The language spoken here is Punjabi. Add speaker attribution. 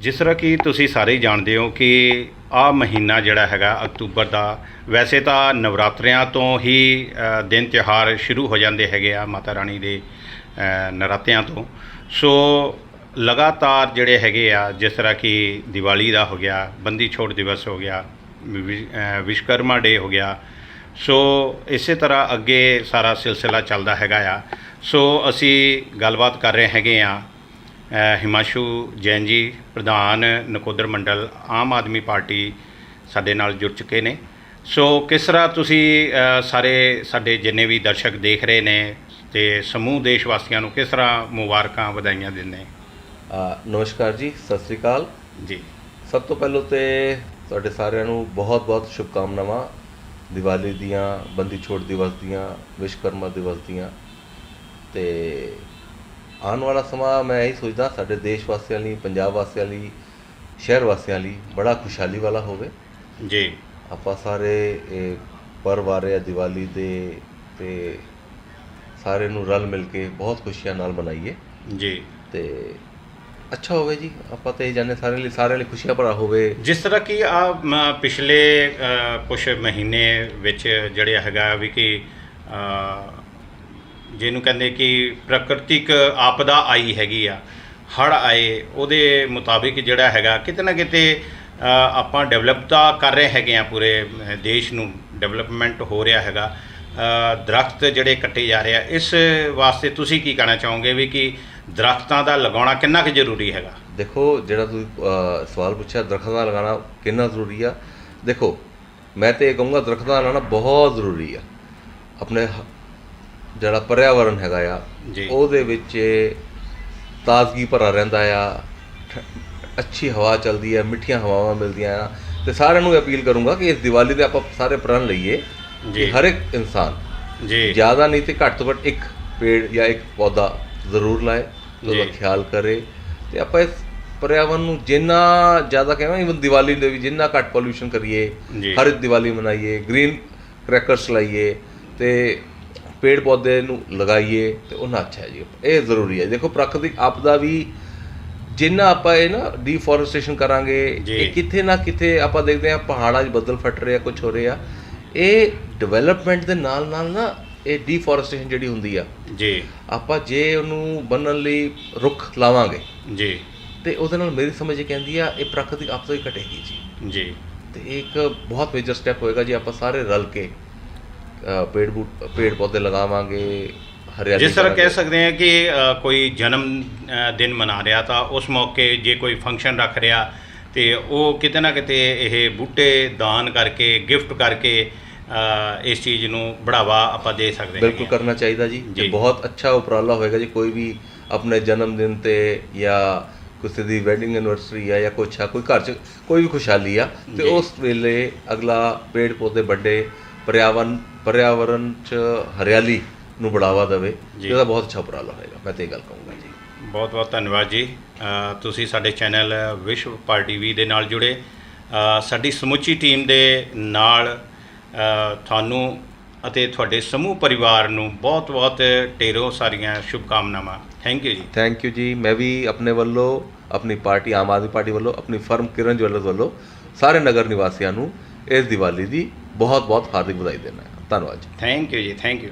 Speaker 1: ਜਿਸ ਤਰ੍ਹਾਂ ਕਿ ਤੁਸੀਂ ਸਾਰੇ ਹੀ ਜਾਣਦੇ ਹੋ ਕਿ ਆ ਮਹੀਨਾ ਜਿਹੜਾ ਹੈਗਾ ਅਕਤੂਬਰ ਦਾ, ਵੈਸੇ ਤਾਂ ਨਵਰਾਤਰਿਆਂ ਤੋਂ ਹੀ ਦਿਨ ਤਿਉਹਾਰ ਸ਼ੁਰੂ ਹੋ ਜਾਂਦੇ ਹੈਗੇ ਆ ਮਾਤਾ ਰਾਣੀ ਦੇ ਨਰਾਤਿਆਂ ਤੋਂ। ਸੋ ਲਗਾਤਾਰ ਜਿਹੜੇ ਹੈਗੇ ਆ, ਜਿਸ ਤਰ੍ਹਾਂ ਕਿ ਦੀਵਾਲੀ ਦਾ ਹੋ ਗਿਆ, ਬੰਦੀ ਛੋੜ ਦਿਵਸ ਹੋ ਗਿਆ, ਵਿ- ਵਿਸ਼ਵਕਰਮਾ ਡੇ ਹੋ ਗਿਆ, ਸੋ ਇਸੇ ਤਰ੍ਹਾਂ ਅੱਗੇ ਸਾਰਾ ਸਿਲਸਿਲਾ ਚੱਲਦਾ ਹੈਗਾ ਆ। ਸੋ ਅਸੀਂ ਗੱਲਬਾਤ ਕਰ ਰਹੇ ਹੈਗੇ ਆ ਹਿਮਾਂਸ਼ੂ ਜੈਨ ਜੀ ਪ੍ਰਧਾਨ ਨਕੋਦਰ ਮੰਡਲ ਆਮ ਆਦਮੀ ਪਾਰਟੀ ਸਾਡੇ ਨਾਲ ਜੁੜ ਚੁੱਕੇ ਨੇ। ਸੋ ਕਿਸ ਤਰ੍ਹਾਂ ਤੁਸੀਂ ਸਾਰੇ ਸਾਡੇ ਜਿੰਨੇ ਵੀ ਦਰਸ਼ਕ ਦੇਖ ਰਹੇ ਨੇ ਤੇ ਸਮੂਹ ਦੇਸ਼ ਵਾਸੀਆਂ ਨੂੰ ਕਿਸ ਤਰ੍ਹਾਂ ਮੁਬਾਰਕਾਂ ਵਧਾਈਆਂ ਦਿੰਦੇ?
Speaker 2: ਨਮਸਕਾਰ ਜੀ ਸਤਿ ਸ੍ਰੀ ਅਕਾਲ।
Speaker 1: ਜੀ।
Speaker 2: ਸਭ ਤੋਂ ਪਹਿਲਾਂ ਤੇ ਤੁਹਾਡੇ ਸਾਰਿਆਂ ਨੂੰ ਬਹੁਤ-ਬਹੁਤ ਸ਼ੁਭਕਾਮਨਾਵਾਂ। ਦੀਵਾਲੀ ਦੀਆਂ ਬੰਦੀ ਛੋੜ ਦਿਵਸ ਦੀਆਂ ਵਿਸ਼ਵਕਰਮਾ ਦਿਵਸ ਦੀਆਂ। ਤੇ ਆਉਣ ਵਾਲਾ ਸਮਾਂ ਮੈਂ ਇਹੀ ਸੋਚਦਾ ਸਾਡੇ ਦੇਸ਼ ਵਾਸੀਆਂ ਲਈ ਪੰਜਾਬ ਵਾਸੀਆਂ ਲਈ ਸ਼ਹਿਰ ਵਾਸੀਆਂ ਲਈ ਬੜਾ ਖੁਸ਼ਹਾਲੀ ਵਾਲਾ ਹੋਵੇ।
Speaker 1: ਜੀ।
Speaker 2: ਆਪਾਂ ਸਾਰੇ ਇਹ ਪਰਵ ਆ ਰਿਹਾ ਦੀਵਾਲੀ ਦੇ ਤੇ ਸਾਰੇ ਨੂੰ ਰਲ ਮਿਲ ਕੇ ਬਹੁਤ ਖੁਸ਼ੀਆਂ ਨਾਲ ਮਨਾਈਏ।
Speaker 1: ਜੀ।
Speaker 2: ਤੇ ਅੱਛਾ ਹੋਵੇ ਜੀ ਆਪਾਂ ਤੇ ਜਾਣੇ ਸਾਰੇ ਲਈ ਸਾਰਿਆਂ ਲਈ ਖੁਸ਼ੀਆਂ ਭਰਾ ਹੋਵੇ।
Speaker 1: ਜਿਸ ਤਰ੍ਹਾਂ ਕਿ ਆ ਪਿਛਲੇ ਕੁਝ ਮਹੀਨੇ ਵਿੱਚ ਜਿਹੜੇ ਹੈਗਾ ਵੀ ਕਿ ਜਿਹਨੂੰ ਕਹਿੰਦੇ ਕਿ ਪ੍ਰਕਿਰਤਿਕ ਆਪਦਾ ਆਈ ਹੈਗੀ ਆ ਹੜ ਆਏ ਉਹਦੇ ਮੁਤਾਬਿਕ ਜਿਹੜਾ ਹੈਗਾ ਕਿਤੇ ਨਾ ਕਿਤੇ ਆਪਾਂ ਡਿਵੈਲਪ ਤਾਂ ਕਰ ਰਹੇ ਹੈਗੇ ਆ ਪੂਰੇ ਦੇਸ਼ ਨੂੰ ਡਿਵੈਲਪਮੈਂਟ ਹੋ ਰਿਹਾ ਹੈਗਾ। ਅ, ਦਰਖਤ ਜਿਹੜੇ ਕੱਟੇ ਜਾ ਰਹੇ ਆ ਇਸ ਵਾਸਤੇ ਤੁਸੀਂ ਕੀ ਕਹਿਣਾ ਚਾਹੋਗੇ ਵੀ ਕਿ ਦਰਖਤਾਂ ਦਾ ਲਗਾਉਣਾ ਕਿੰਨਾ ਕੁ ਜ਼ਰੂਰੀ ਹੈਗਾ?
Speaker 2: ਦੇਖੋ ਜਿਹੜਾ ਤੁਸੀਂ ਸਵਾਲ ਪੁੱਛਿਆ ਦਰਖਤਾਂ ਦਾ ਲਗਾਉਣਾ ਕਿੰਨਾ ਜ਼ਰੂਰੀ ਆ? ਦੇਖੋ ਮੈਂ ਤੇ ਇਹ ਕਹੂੰਗਾ ਦਰਖਤਾਂ ਦਾ ਲਾਣਾ ਬਹੁਤ ਜ਼ਰੂਰੀ ਆ। ਆਪਣੇ ਹ- ਜਿਹੜਾ ਪਰਿਆਵਰਣ ਹੈਗਾ ਆ
Speaker 1: ਜੀ।
Speaker 2: ਉਹਦੇ ਵਿੱਚ ਤਾਜ਼ਗੀ ਭਰਾ ਰਹਿੰਦਾ ਆ ਅੱਛੀ ਹਵਾ ਚੱਲਦੀ ਹੈ ਮਿੱਠੀਆਂ ਹਵਾਵਾਂ ਮਿਲਦੀਆਂ ਆ ਤੇ ਸਾਰਿਆਂ ਨੂੰ ਅਪੀਲ ਕਰੂੰਗਾ ਕਿ ਇਸ ਦੀਵਾਲੀ ਤੇ ਆਪਾਂ ਸਾਰੇ ਪ੍ਰਣ ਲਈਏ
Speaker 1: ਜੀ।
Speaker 2: ਹਰ ਇੱਕ ਇਨਸਾਨ
Speaker 1: ਜੀ
Speaker 2: ਜ਼ਿਆਦਾ ਨਹੀਂ ਤੇ ਘੱਟ ਤੋਂ ਘੱਟ ਇੱਕ ਪੇੜ ਜਾਂ ਇੱਕ ਪੌਦਾ ਜ਼ਰੂਰ ਲਾਏ ਤੇ ਉਹਦਾ। ਖਿਆਲ ਕਰੇ ਤੇ ਆਪਾਂ ਇਸ ਪਰਿਆਵਰਣ ਨੂੰ ਜਿੰਨਾ ਜ਼ਿਆਦਾ ਕਹਾਂ ਇਵਨ ਦੀਵਾਲੀ ਦੇ ਵੀ ਜਿੰਨਾ ਘੱਟ ਪੋਲੂਸ਼ਨ ਕਰੀਏ। ਹਰ ਦੀਵਾਲੀ ਮਨਾਈਏ ਗ੍ਰੀਨ ਕ੍ਰੈਕਰਸ ਲਾਈਏ ਤੇ ਪੇੜ ਪੌਦੇ ਨੂੰ ਲਗਾਈਏ ਤੇ ਉਹਨਾਂ ਅੱਛਾ ਹੈ ਜੀ। ਇਹ ਜ਼ਰੂਰੀ ਹੈ। ਦੇਖੋ ਪ੍ਰਾਕ੍ਰਿਤਿਕ ਆਪਦਾ ਵੀ ਜਿੰਨਾ ਆਪਾਂ ਇਹ ਨਾ ਡੀਫੋਰੈਸਟੇਸ਼ਨ ਕਰਾਂਗੇ। ਇਹ ਕਿਤੇ ਨਾ ਕਿਤੇ ਆਪਾਂ ਦੇਖਦੇ ਹਾਂ ਪਹਾੜਾਂ 'ਚ ਬੱਦਲ ਫਟ ਰਹੇ ਆ ਕੁਝ ਹੋ ਰਿਹਾ ਇਹ ਡਿਵੈਲਪਮੈਂਟ ਦੇ ਨਾਲ ਨਾਲ ਨਾ ਇਹ ਡੀਫੋਰੈਸਟੇਸ਼ਨ ਜਿਹੜੀ ਹੁੰਦੀ ਆ
Speaker 1: ਜੀ।
Speaker 2: ਆਪਾਂ ਜੇ ਉਹਨੂੰ ਬੰਨਣ ਲਈ ਰੁੱਖ ਲਾਵਾਂਗੇ
Speaker 1: ਜੀ।
Speaker 2: ਤੇ ਉਹਦੇ ਨਾਲ ਮੇਰੀ ਸਮਝ ਇਹ ਕਹਿੰਦੀ ਆ ਇਹ ਪ੍ਰਾਕ੍ਰਿਤਿਕ ਆਪਦਾ ਹੀ ਘਟੇਗੀ ਜੀ।
Speaker 1: ਜੀ।
Speaker 2: ਤੇ ਇੱਕ ਬਹੁਤ ਮੇਜਰ ਸਟੈਪ ਹੋਏਗਾ ਜੀ ਆਪਾਂ ਸਾਰੇ ਰਲ ਕੇ ਪੇੜ ਬੂਟ ਪੇੜ ਪੌਦੇ ਲਗਾਵਾਂਗੇ ਹਰਿਆਲੀ
Speaker 1: ਜਿਸ ਤਰ੍ਹਾਂ ਕਹਿ। ਸਕਦੇ ਹਾਂ ਕਿ ਕੋਈ ਜਨਮ ਦਿਨ ਮਨਾ ਰਿਹਾ ਤਾਂ ਉਸ ਮੌਕੇ ਜੇ ਕੋਈ ਫੰਕਸ਼ਨ ਰੱਖ ਰਿਹਾ ਤੇ ਉਹ ਕਿਤੇ ਨਾ ਕਿਤੇ ਇਹ ਬੂਟੇ ਦਾਨ ਕਰਕੇ ਗਿਫਟ ਕਰਕੇ ਇਸ ਚੀਜ਼ ਨੂੰ ਬੜਾਵਾ ਆਪਾਂ ਦੇ ਸਕਦੇ
Speaker 2: ਬਿਲਕੁਲ
Speaker 1: ਹੈਗੇ
Speaker 2: ਕਰਨਾ ਚਾਹੀਦਾ ਜੀ
Speaker 1: ਜੀ।
Speaker 2: ਤੇ ਬਹੁਤ ਅੱਛਾ ਉਪਰਾਲਾ ਹੋਏਗਾ ਜੀ ਕੋਈ ਵੀ ਆਪਣੇ ਜਨਮ ਦਿਨ ਤੇ ਜਾਂ ਕਿਸੇ ਦੀ ਵੈਡਿੰਗ ਐਨਵਰਸਰੀ ਆ ਜਾਂ ਕੁਛ ਆ ਕੋਈ ਘਰ 'ਚ ਕੋਈ ਵੀ ਖੁਸ਼ਹਾਲੀ ਆ ਤੇ। ਉਸ ਵੇਲੇ ਅਗਲਾ ਪੇੜ ਪੌਦੇ ਵੱਡੇ ਪਰਿਆਵਰਨ ਪਰਿਆਵਰਨ 'ਚ ਹਰਿਆਲੀ ਨੂੰ ਬੜਾਵਾ ਦੇਵੇ। ਇਹਦਾ ਬਹੁਤ ਅੱਛਾ ਉਪਰਾਲਾ ਹੋਏਗਾ ਮੈਂ ਤੇ ਇਹ ਗੱਲ ਕਹੂੰਗਾ ਜੀ।
Speaker 1: ਬਹੁਤ ਬਹੁਤ ਧੰਨਵਾਦ ਜੀ। ਤੁਸੀਂ ਸਾਡੇ ਚੈਨਲ ਵਿਸ਼ਵ ਪਾਰ ਟੀਵੀ ਦੇ ਨਾਲ ਜੁੜੇ। ਸਾਡੀ ਸਮੁੱਚੀ ਟੀਮ ਦੇ ਨਾਲ ਤੁਹਾਨੂੰ ਅਤੇ ਤੁਹਾਡੇ ਸਮੂਹ ਪਰਿਵਾਰ ਨੂੰ ਬਹੁਤ ਬਹੁਤ ਢੇਰੋਂ ਸਾਰੀਆਂ ਸ਼ੁਭਕਾਮਨਾਵਾਂ। Thank you ji.
Speaker 2: Thank you ji. ਮੈਂ ਵੀ ਆਪਣੇ ਵੱਲੋਂ ਆਪਣੀ ਪਾਰਟੀ ਆਮ ਆਦਮੀ ਪਾਰਟੀ ਵੱਲੋਂ ਆਪਣੀ ਫਰਮ ਕਿਰਨ ਜਵੈਲਰਸ ਵੱਲੋਂ ਸਾਰੇ ਨਗਰ ਨਿਵਾਸੀਆਂ ਨੂੰ ਇਸ ਦੀਵਾਲੀ ਦੀ ਬਹੁਤ ਬਹੁਤ ਹਾਰਦਿਕ ਵਧਾਈ ਦਿੰਦਾ ਧੰਨਵਾਦ ਜੀ।
Speaker 1: Thank you ji thank you